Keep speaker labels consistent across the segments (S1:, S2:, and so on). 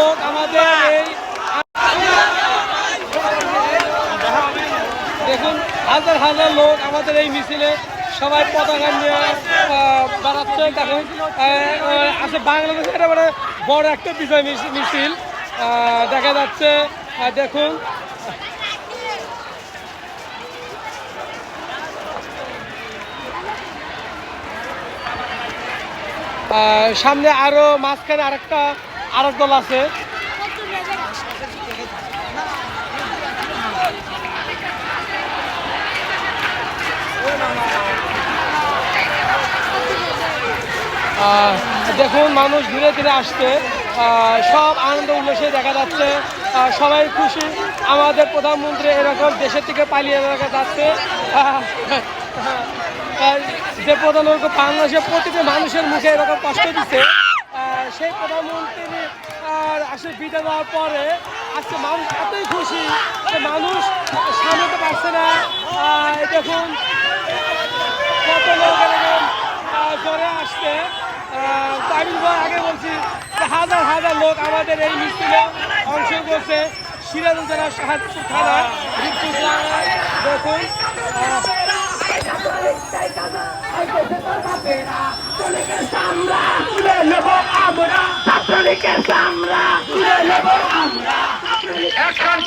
S1: হোক আমাদের দেখুন, হাজার হাজার লোক আমাদের এই মিছিলে সবাই পতাকা নিয়ে বাড়াচ্ছে। দেখুন আছে বাংলাদেশে এটা মানে বড় একটা বিষয় মিছিল। দেখা যাচ্ছে দেখুন। সামনে আরও মাঝখানে আরেকটা আরেক দল আছে। দেখুন, মানুষ ধীরে ধীরে আসছে। সব আনন্দ উল্লাসে দেখা যাচ্ছে। সবাই খুশি। আমাদের প্রধানমন্ত্রী এরকম দেশের থেকে পালিয়ে দেখা যাচ্ছে। যে প্রধানমন্ত্রী বাংলাদেশের প্রতিটি মানুষের মুখে এরকম কষ্ট দিচ্ছে। সেই প্রধানমন্ত্রী আর আসলে বিদায় দেওয়ার পরে আজকে মানুষ এতই খুশি যে মানুষ সামলাতে পারছে না। দেখুন কত লোক এরকম জ্বরে আসছে। আমি আগে বলছি হাজার হাজার লোক আমাদের এই মিছিলে অংশ করছে। সিরাজুল জেলা সাহায্যপুর থানা রিপুর দেখুন আহ,
S2: তুলে আমরা ছাত্রলীগের চামড়া। তুলে নেব আমরা। এখন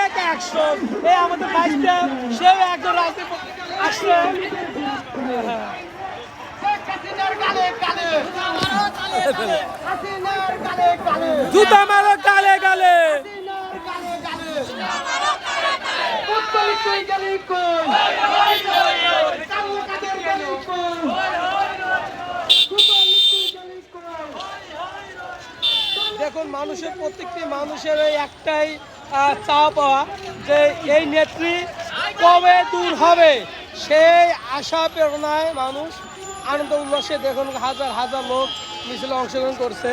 S1: এক অ্যাকশন এই আমাদের বাইকটা সেও একজন রাজনীতি আসছে। জুতা মারো গালে গালে। দেখুন, মানুষের প্রত্যেকটি মানুষের এই একটাই চাওয়া পাওয়া যে এই নেত্রী কবে দূর হবে, সেই আশা প্রেরণায় মানুষ আনন্দ উল্লাসে দেখুন, হাজার হাজার লোক মিছিলে অংশগ্রহণ করছে।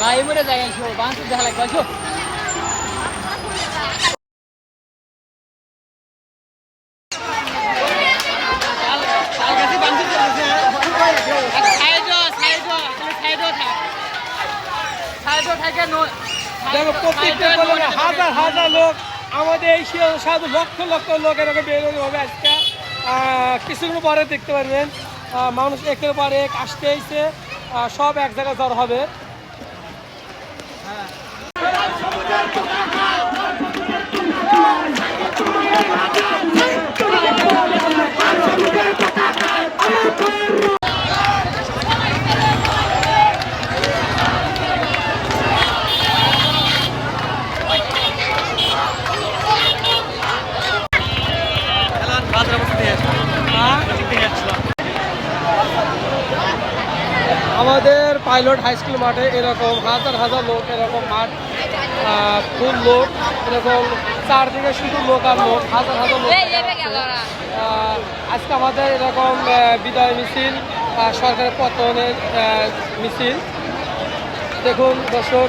S3: ভাই মরে যায় আইসো বাঁশ দেখা লাগবে আইসো
S1: হাজার হাজার লোক, আমাদের এই সাধু লক্ষ লক্ষ লোক এরকম বেরোবে হবে আজকে। কিছুদিন পরে দেখতে পারবেন মানুষ একের পর এক আসতে এসে সব এক জায়গায় জ্বর হবে। আমাদের পাইলট হাই স্কুল মাঠে এরকম হাজার হাজার লোক এরকম মাঠ ফুল লোক এরকম চারদিকে শুধু লোক আর লোক হাজার হাজার লোক। আজকে আমাদের এরকম বিদায় মিছিল সরকারের পতনের মিছিল। দেখুন দর্শক।